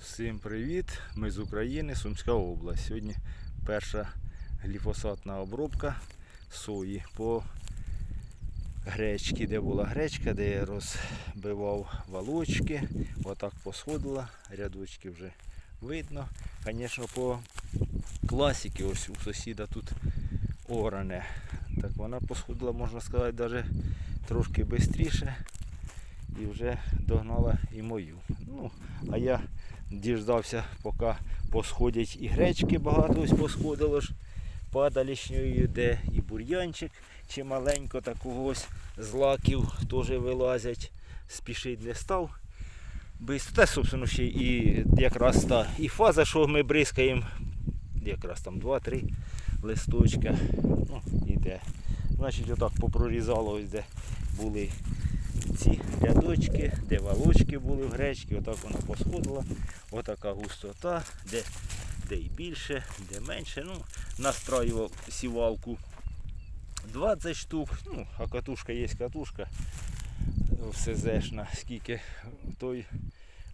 Всім привіт! Ми з України, Сумська область. Сьогодні перша гліфосатна обробка сої по гречці, де була гречка, де я розбивав валочки. Отак посходила, рядочки вже видно. Звісно, по класіки, ось у сусіда тут оране. Так вона посходила, можна сказати, навіть трошки швидше і вже догнала і мою. Ну, а я діждався, поки посходять і гречки багато ось посходило ж падалішньою, де і бур'янчик чималенько такого ось з лаків теж вилазять. Спішить не став. Та, собственно, ще і якраз та і фаза, що ми бризкаємо, якраз там 2-3 листочка. Ну, іде. Значить, отак попрорізало ось де були ці рядочки, де валочки були в гречці, отак вона посходила. Отака густота, де, де і більше, де менше. Ну, настраював сівалку 20 штук. Ну, а катушка є катушка ВСЗшна, скільки той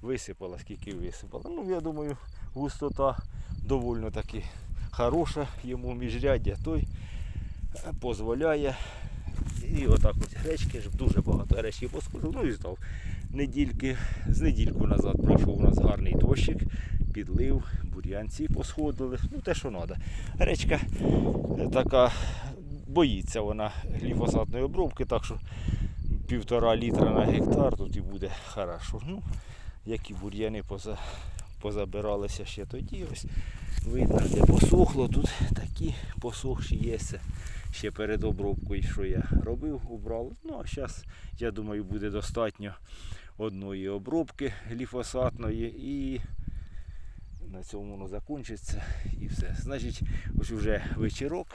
висипала, скільки висипала. Ну, я думаю, густота доволі таки хороша йому міжряддя. Той е, дозволяє і отак ось гречки, дуже багато гречки посходив. Ну і став. Недільки, з недільку назад пройшов у нас гарний дощик, підлив, бур'янці посходили. Ну те, що треба. Гречка е, така, боїться вона гліфосатної обробки, так що півтора літра на гектар тут і буде хорошо. Ну, які бур'яни поза, позабиралися ще тоді. Ось видно, де посохло, тут такі посохші є. Ще перед обробкою, що я робив, убрав. Ну а зараз, я думаю, буде достатньо одної обробки гліфосатної і на цьому воно закінчиться і все. Значить, ось вже вечірок,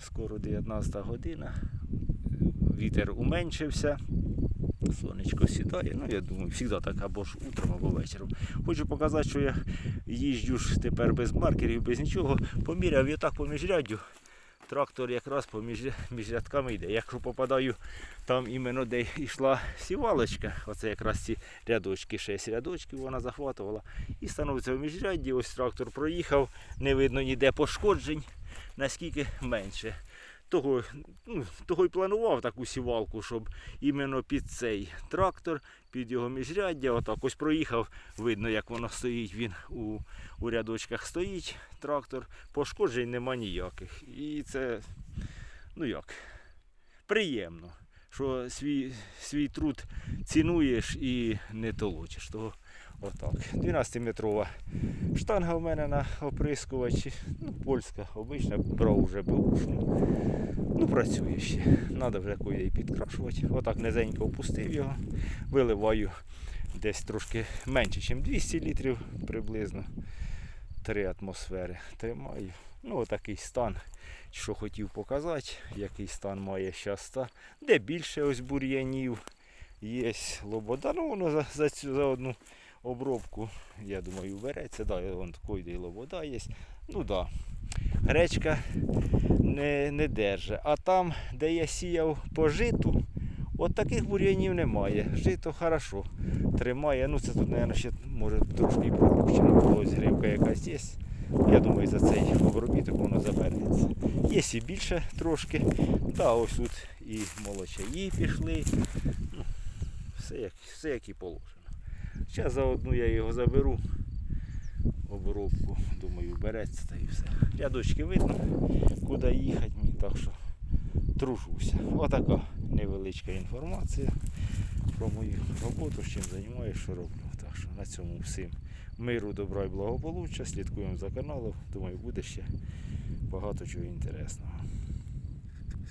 скоро 19 година, вітер уменшився. Сонечко сідає, ну я думаю, завжди так або ж утром, або вечором. Хочу показати, що я їжджу ж тепер без маркерів, без нічого. Поміряв я так по міжряддю. Трактор якраз по між, рядками йде. Якщо попадаю там іменно де йшла сівалочка, оце якраз ці рядочки, 6 рядочків вона захватувала. І становиться в міжрядді, ось трактор проїхав, не видно ніде пошкоджень, наскільки менше. Того, ну, того й планував таку сівалку, щоб іменно під цей трактор, під його міжряддя, отак ось проїхав, видно, як воно стоїть, він у, у рядочках стоїть, трактор, пошкоджень нема ніяких. І це, ну як, приємно, що свій, свій труд цінуєш і не толочиш. Того отак. 12-метрова штанга в мене на оприскувачі. Ну, польська, обична, брав вже бушну. Ну, працює ще. Треба вже куди і підкрашувати. Отак низенько опустив його, виливаю десь трошки менше, ніж 200 літрів приблизно. Три атмосфери тримаю. Ну, отакий стан, що хотів показати, який стан має зараз. Де більше ось бур'янів, є лобода. Ну, воно за, за, за одну обробку, я думаю, береться. Да, вон такий де і лобода є. Ну так. Да. Гречка не, не держить. А там, де я сіяв по житу, от таких бур'янів немає. Жито хорошо тримає. Ну це тут, мабуть, ще може трошки пропущено було гривка якась є. Я думаю, за цей обробіток воно завернеться. Є і більше трошки. Та ось тут і молочаї пішли. Ну, все, як, все як і положено. Зараз за одну я його заберу. Обробку, думаю, береться та і все. Рядочки видно, куди їхати мені, так що тружуся. Отака невеличка інформація про мою роботу, з чим займаюся, що роблю. Так що на цьому всім миру, добра і благополуччя. Слідкуємо за каналом. Думаю, буде ще багато чого інтересного.